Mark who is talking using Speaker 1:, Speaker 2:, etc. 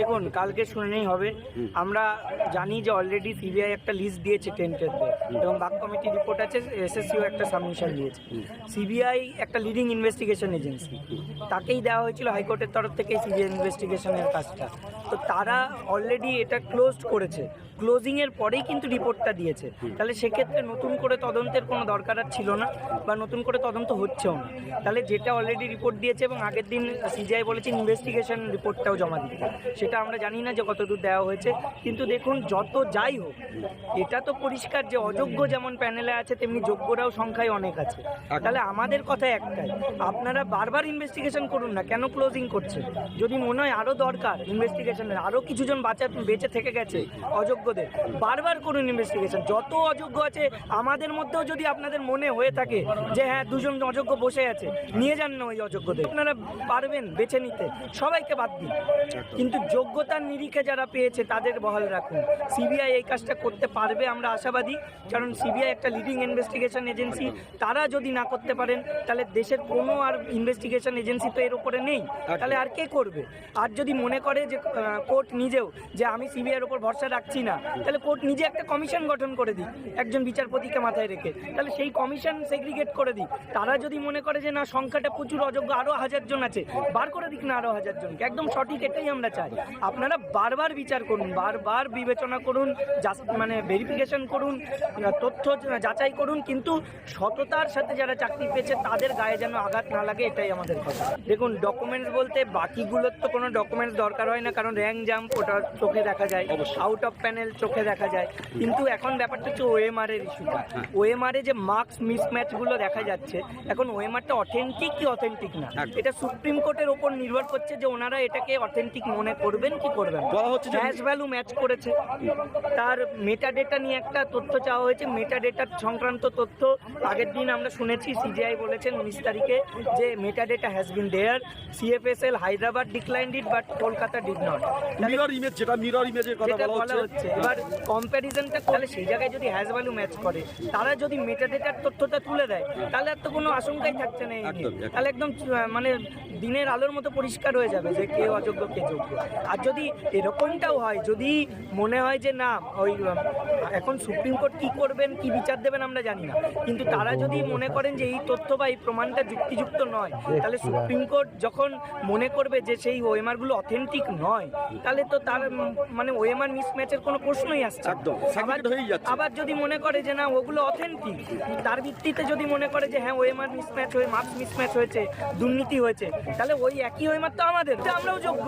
Speaker 1: দেখুন কালকে শুনেই হবে। আমরা জানি যে অলরেডি সিবিআই একটা লিস্ট দিয়েছে টেন্টের এবং বাক কমিটি রিপোর্ট আছে এসএসসিও একটা সাবমিশন দিয়েছে। সিবিআই একটা লিডিং ইনভেস্টিগেশন এজেন্সি তাকেই দেওয়া হয়েছিল হাইকোর্টের তরফ থেকে সিবিআই ইনভেস্টিগেশনের কাজটা। তো তারা অলরেডি এটা ক্লোজড করেছে। ক্লোজিংয়ের পরেই কিন্তু রিপোর্টটা দিয়েছে। তাহলে সেক্ষেত্রে নতুন করে তদন্তের কোনো দরকার আর ছিল না বা নতুন করে তদন্ত হচ্ছেও না। তাহলে যেটা অলরেডি রিপোর্ট দিয়েছে এবং আগের দিন সিজিআই বলেছে ইনভেস্টিগেশন রিপোর্টটাও জমা দিতে। সেটা আমরা জানি না যে কতদূর দেওয়া হয়েছে। কিন্তু দেখুন, যত যাই হোক, এটা তো পরিষ্কার যে অযোগ্য যেমন প্যানেলে আছে, তেমনি যোগ্যরাও সংখ্যায় অনেক আছে। তাহলে আমাদের কথা একটাই, আপনারা বারবার ইনভেস্টিগেশন করুন না, কেন ক্লোজিং করছে যদি মনে হয় আরও দরকার ইনভেস্টিগেশনের আরও কিছুজন বাঁচা, বেঁচে থেকে গেছে অযোগ্যদের, বারবার করুন ইনভেস্টিগেশন যত অযোগ্য আছে, আমাদের মধ্যেও যদি আপনাদের মনে হয়ে থাকে যে হ্যাঁ দুজন অযোগ্য বসে আছে, নিয়ে যান না ওই অযোগ্যদের। আপনারা পারবেন বেছে নিতে, সবাইকে বাদ দিন। কিন্তু যোগ্যতার নিরিখে যারা পেয়েছে তাদের বহাল রাখুন। সিবিআই এই কাজটা করতে পারবে আমরা আশাবাদী। কারণ সিবিআই একটা লিডিং ইনভেস্টিগেশন এজেন্সি তারা যদি না করতে পারেন তাহলে দেশের কোনো আর ইনভেস্টিগেশন এজেন্সি তো এর উপরে নেই। তাহলে আর কে করবে? আর যদি মনে করে যে কোর্ট নিজেও যে আমি সিবিআইয়ের উপর ভরসা রাখছি না তাহলে কোর্ট নিজে একটা কমিশন গঠন করে দিই একজন বিচারপতিকে মাথায় রেখে। তাহলে সেই কমিশন সেগ্রিগেট করে দিই তারা যদি মনে করে যে না সংখ্যাটা প্রচুর অযোগ্য আরও হাজার জন আছে বার করে দিক না আরও হাজার জনকে। একদম সঠিক এটাই আমরা চাই। আপনারা বারবার বিচার করুন বারবার বিবেচনা করুন মানে ভেরিফিকেশন করুন তথ্য যাচাই করুন কিন্তু সততার সাথে যারা চাকরি পেয়েছে তাদের গায়ে যেন আঘাত না লাগে এটাই আমাদের কথা। দেখুন ডকুমেন্টস বলতে বাকিগুলোর তো কোনো ডকুমেন্টস দরকার হয় না কারণ র্যাঙ্ক জাম্প ওটা চোখে দেখা যায় আউট অফ প্যানেল চোখে দেখা যায়। কিন্তু এখন ব্যাপারটা হচ্ছে ওএমআর এর ইস্যুটা ওএমআর এ যে মার্কস মিসম্যাচগুলো দেখা যাচ্ছে এখন ওএমআরটা অথেন্টিক কি অথেন্টিক না? এটা সুপ্রিম কোর্টের ওপর নির্ভর করছে যে ওনারা এটাকে অথেন্টিক মনে করবেন কি করবেন?
Speaker 2: বলা হচ্ছে
Speaker 1: হ্যাশ ভ্যালু ম্যাচ করেছে। তার মেটা ডেটা নিয়ে একটা তথ্য চাওয়া হয়েছে। মেটা ডেটার সংক্রান্ত তথ্য আগের দিন আমরা শুনেছি সিজিআই বলেছেন উনিশ তারিখে যে meta data has been there CFSL Hyderabad declined it but Kolkata did not
Speaker 2: mirror image যেটা মিরর ইমেজের কথা বলা হচ্ছে।
Speaker 1: এবার কম্প্যারিজনটা তাহলে সেই জায়গায় যদি হ্যাজ ভ্যালু ম্যাচ করে তারা যদি মেটা ডেটার তথ্যটা তুলে দেয় তাহলে আর তো কোনো আশঙ্কাই থাকছে না। তাহলে একদম মানে দিনের আলোর মতো পরিষ্কার হয়ে যাবে যে কে অযোগ্য কে যোগ্য। আর যদি এরকমটাও হয় যদি মনে হয় যে না ওই এখন সুপ্রিম কোর্ট কি করবেন কি বিচার দেবেন আমরা জানি না। কিন্তু তারা যদি মনে করেন যে এই তথ্য বা এই প্রমাণটা যুক্তিযুক্ত নয় তাহলে সুপ্রিম কোর্ট যখন মনে করবে যে সেই ওএমআরগুলো অথেন্টিক নয় তাহলে তো তার মানে ওএমআর মিসম্যাচের কোনো প্রশ্নই আসছে। আবার আবার যদি মনে করে যে না ওগুলো অথেন্টিক তার ভিত্তিতে যদি মনে করে যে হ্যাঁ ওএমআর মিসম্যাচ হয়ে মার্কস মিসম্যাচ হয়েছে দুর্নীতি হয়েছে তাহলে ওই একই ওএমআর তো আমাদের তো আমরাও যোগ্য।